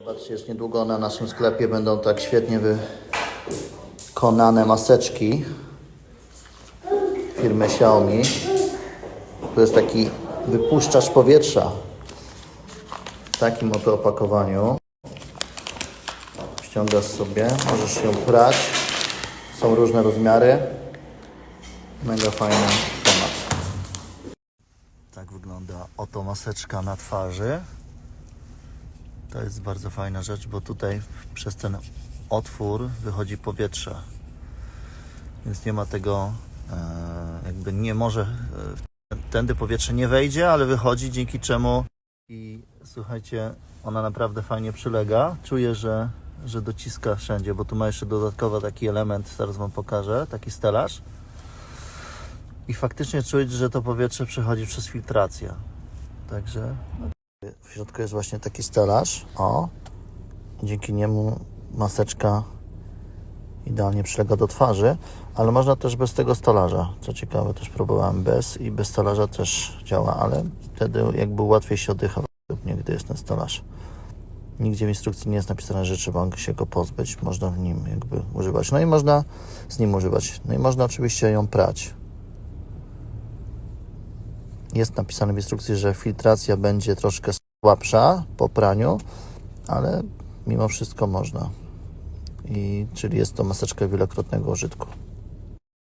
Zobaczcie, jest niedługo na naszym sklepie będą tak świetnie wykonane maseczki firmy Xiaomi. To jest taki wypuszczacz powietrza w takim oto opakowaniu. Ściągasz sobie, możesz ją prać. Są różne rozmiary. Mega fajny temat. Tak wygląda oto maseczka na twarzy. To jest bardzo fajna rzecz, bo tutaj przez ten otwór wychodzi powietrze. Więc nie ma tego, e, jakby nie może, e, tędy powietrze nie wejdzie, ale wychodzi, dzięki czemu i słuchajcie, ona naprawdę fajnie przylega. Czuję, że, że dociska wszędzie, bo tu ma jeszcze dodatkowo taki element, zaraz Wam pokażę, taki stelaż. I faktycznie czuć, że to powietrze przechodzi przez filtrację. Także no, w środku jest właśnie taki stelaż. O, dzięki niemu maseczka idealnie przylega do twarzy, ale można też bez tego stolarza. Co ciekawe, też próbowałem bez i bez stolarza też działa, ale wtedy jakby łatwiej się oddycha, mnie, gdy jest ten stolarz. Nigdzie w instrukcji nie jest napisane, że trzeba się go pozbyć. Można w nim jakby używać. No i można z nim używać. No i można oczywiście ją prać. Jest napisane w instrukcji, że filtracja będzie troszkę słabsza po praniu, ale mimo wszystko można. I, czyli jest to maseczka wielokrotnego użytku.